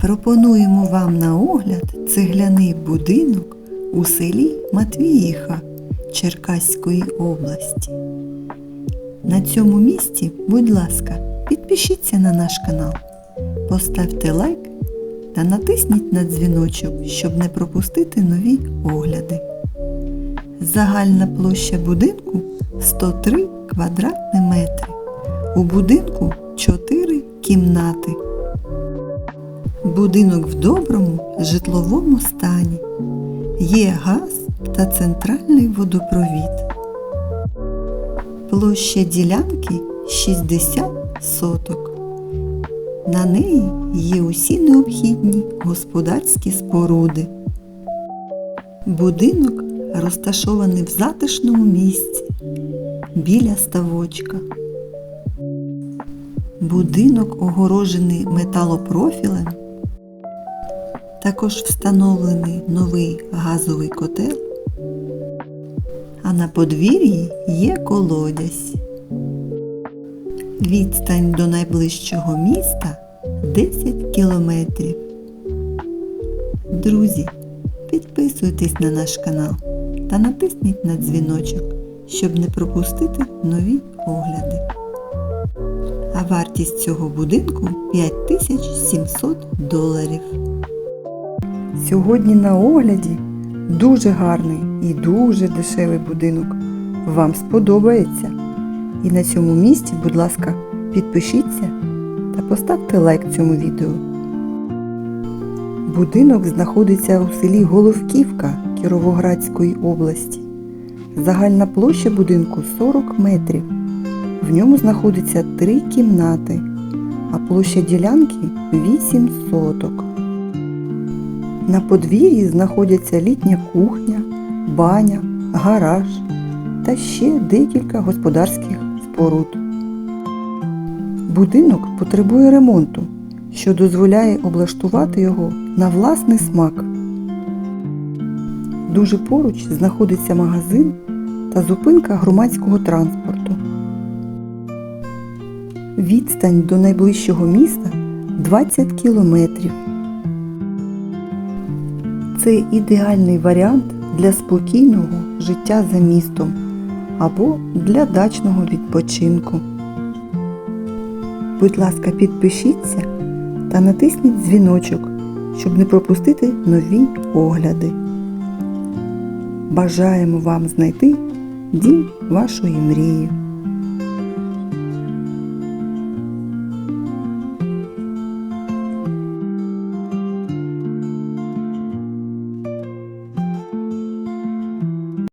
Пропонуємо вам на огляд цегляний будинок у селі Матвіїха Черкаської області. На цьому місці, будь ласка, підпишіться на наш канал, поставте лайк та натисніть на дзвіночок, щоб не пропустити нові огляди. Загальна площа будинку 103 квадратні метри. У будинку 4 кімнати. Будинок в доброму житловому стані. Є газ та центральний водопровід. Площа ділянки 60 соток. На неї є усі необхідні господарські споруди. Будинок розташований в затишному місці біля ставочка. Будинок огорожений металопрофілем. Також встановлений новий газовий котел, а на подвір'ї є колодязь. Відстань до найближчого міста 10 кілометрів. Друзі, підписуйтесь на наш канал та натисніть на дзвіночок, щоб не пропустити нові огляди. А вартість цього будинку 5700 доларів. Сьогодні на огляді дуже гарний і дуже дешевий будинок. Вам сподобається. І на цьому місці, будь ласка, підпишіться та поставте лайк цьому відео. Будинок знаходиться у селі Головківка Кіровоградської області. Загальна площа будинку 40 метрів. В ньому знаходиться три кімнати, а площа ділянки 8 соток. На подвір'ї знаходяться літня кухня, баня, гараж та ще декілька господарських споруд. Будинок потребує ремонту, що дозволяє облаштувати його на власний смак. Дуже поруч знаходиться магазин та зупинка громадського транспорту. Відстань до найближчого міста 20 кілометрів. Це ідеальний варіант для спокійного життя за містом або для дачного відпочинку. Будь ласка, підпишіться та натисніть дзвіночок, щоб не пропустити нові огляди. Бажаємо вам знайти дім вашої мрії.